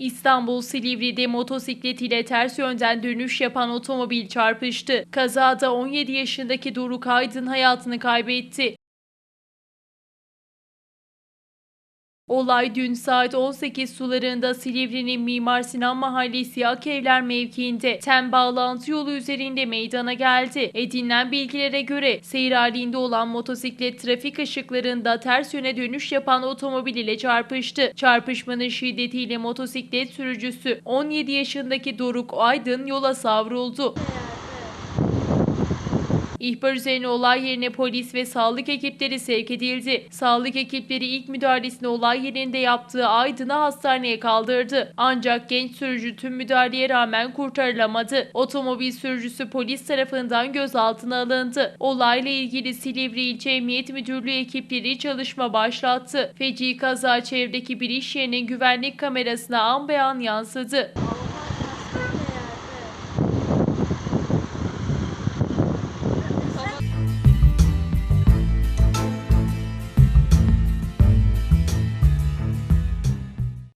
İstanbul Silivri'de motosiklet ile ters yönden dönüş yapan otomobil çarpıştı. Kazada 17 yaşındaki Doruk Aydın hayatını kaybetti. Olay dün saat 18 sularında Silivri'nin Mimar Sinan Mahallesi Akevler mevkiinde TEM bağlantı yolu üzerinde meydana geldi. Edinilen bilgilere göre seyir halinde olan motosiklet trafik ışıklarında ters yöne dönüş yapan otomobil ile çarpıştı. Çarpışmanın şiddetiyle motosiklet sürücüsü 17 yaşındaki Doruk Aydın yola savruldu. İhbar üzerine olay yerine polis ve sağlık ekipleri sevk edildi. Sağlık ekipleri ilk müdahalesini olay yerinde yaptığı Aydın'ı hastaneye kaldırdı. Ancak genç sürücü tüm müdahaleye rağmen kurtarılamadı. Otomobil sürücüsü polis tarafından gözaltına alındı. Olayla ilgili Silivri İlçe Emniyet Müdürlüğü ekipleri çalışma başlattı. Feci kaza çevredeki bir iş yerinin güvenlik kamerasına an beyan yansıdı.